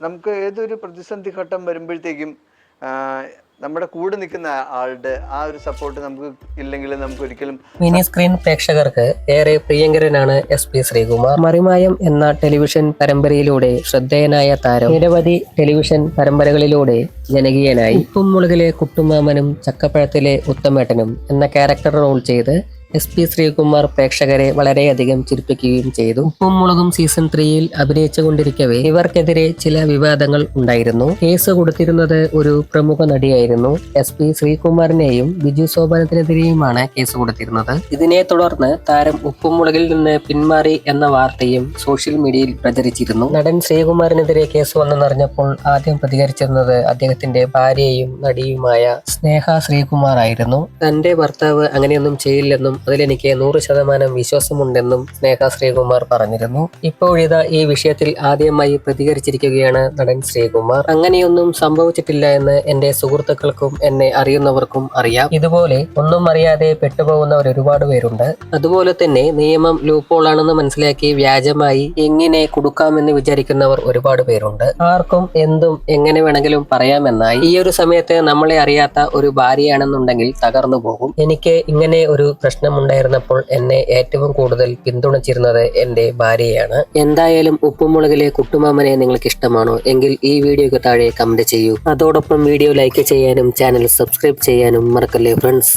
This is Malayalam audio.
നമുക്ക് ഏതൊരു പ്രതിസന്ധി ഘട്ടം വരുമ്പോഴത്തേക്കും നമ്മുടെ കൂടെ നിൽക്കുന്ന ആളുടെ ആ ഒരു സപ്പോർട്ട് നമുക്ക് ഇല്ലെങ്കിൽ നമുക്ക് ഒരിക്കലും മിനി സ്ക്രീൻ പ്രേക്ഷകർക്ക് ഏറെ പ്രിയങ്കരനാണ് എസ് പി ശ്രീകുമാർ. മറിമായം എന്ന ടെലിവിഷൻ പരമ്പരയിലൂടെ ശ്രദ്ധേയനായ താരം നിരവധി ടെലിവിഷൻ പരമ്പരകളിലൂടെ ജനകീയനായി. ഉപ്പുമുളകിലെ കുട്ടുമാമനും ചക്കപ്പഴത്തിലെ ഉത്തമേട്ടനും എന്ന ക്യാരക്ടർ റോൾ ചെയ്ത് എസ് പി ശ്രീകുമാർ പ്രേക്ഷകരെ വളരെയധികം ചിരിപ്പിക്കുകയും ചെയ്തു. ഉപ്പും മുളകും സീസൺ ത്രീയിൽ അഭിനയിച്ചുകൊണ്ടിരിക്കവേ ഇവർക്കെതിരെ ചില വിവാദങ്ങൾ ഉണ്ടായിരുന്നു. കേസ് കൊടുത്തിരുന്നത് ഒരു പ്രമുഖ നടിയായിരുന്നു. എസ് പി ശ്രീകുമാറിനെയും ബിജു ശോഭനത്തിനെതിരെയുമാണ് കേസ് കൊടുത്തിരുന്നത്. ഇതിനെ തുടർന്ന് താരം ഉപ്പുമുളകിൽ നിന്ന് പിന്മാറി എന്ന വാർത്തയും സോഷ്യൽ മീഡിയയിൽ പ്രചരിച്ചിരുന്നു. നടൻ ശ്രീകുമാറിനെതിരെ കേസ് വന്നെന്നറിഞ്ഞപ്പോൾ ആദ്യം പ്രതികരിച്ചിരുന്നത് അദ്ദേഹത്തിന്റെ ഭാര്യയും നടിയുമായ സ്നേഹ ശ്രീകുമാർ ആയിരുന്നു തന്റെ ഭർത്താവ് അങ്ങനെയൊന്നും ചെയ്യില്ലെന്നും അതിലെനിക്ക് നൂറ് ശതമാനം വിശ്വാസമുണ്ടെന്നും സ്നേഹ ശ്രീകുമാർ പറഞ്ഞിരുന്നു. ഇപ്പോഴിതാ ഈ വിഷയത്തിൽ ആദ്യമായി പ്രതികരിച്ചിരിക്കുകയാണ് നടൻ ശ്രീകുമാർ. അങ്ങനെയൊന്നും സംഭവിച്ചിട്ടില്ല എന്ന് എന്റെ സുഹൃത്തുക്കൾക്കും എന്നെ അറിയുന്നവർക്കും അറിയാം. ഇതുപോലെ ഒന്നും അറിയാതെ പെട്ടുപോകുന്നവർ ഒരുപാട് പേരുണ്ട്. അതുപോലെ തന്നെ നിയമം ലൂപ്പോളാണെന്ന് മനസ്സിലാക്കി വ്യാജമായി എങ്ങനെ കൊടുക്കാമെന്ന് വിചാരിക്കുന്നവർ ഒരുപാട് പേരുണ്ട്. ആർക്കും എന്തും എങ്ങനെ വേണമെങ്കിലും പറയാമെന്നായി. ഈ ഒരു സമയത്ത് നമ്മളെ അറിയാത്ത ഒരു ഭാര്യയാണെന്നുണ്ടെങ്കിൽ തകർന്നു പോകും. എനിക്ക് ഇങ്ങനെ ഒരു പ്രശ്നമുണ്ടായിരുന്നപ്പോൾ എന്നെ ഏറ്റവും കൂടുതൽ പിന്തുണച്ചിരുന്നത് എന്റെ ഭാര്യയാണ്. എന്തായാലും ഉപ്പുമുളകിലെ കുട്ടുമാമനെ നിങ്ങൾക്ക് ഇഷ്ടമാണോ എങ്കിൽ ഈ വീഡിയോക്ക് താഴെ കമന്റ് ചെയ്യൂ. അതോടൊപ്പം വീഡിയോ ലൈക്ക് ചെയ്യാനും ചാനൽ സബ്സ്ക്രൈബ് ചെയ്യാനും മറക്കല്ലേ ഫ്രണ്ട്സ്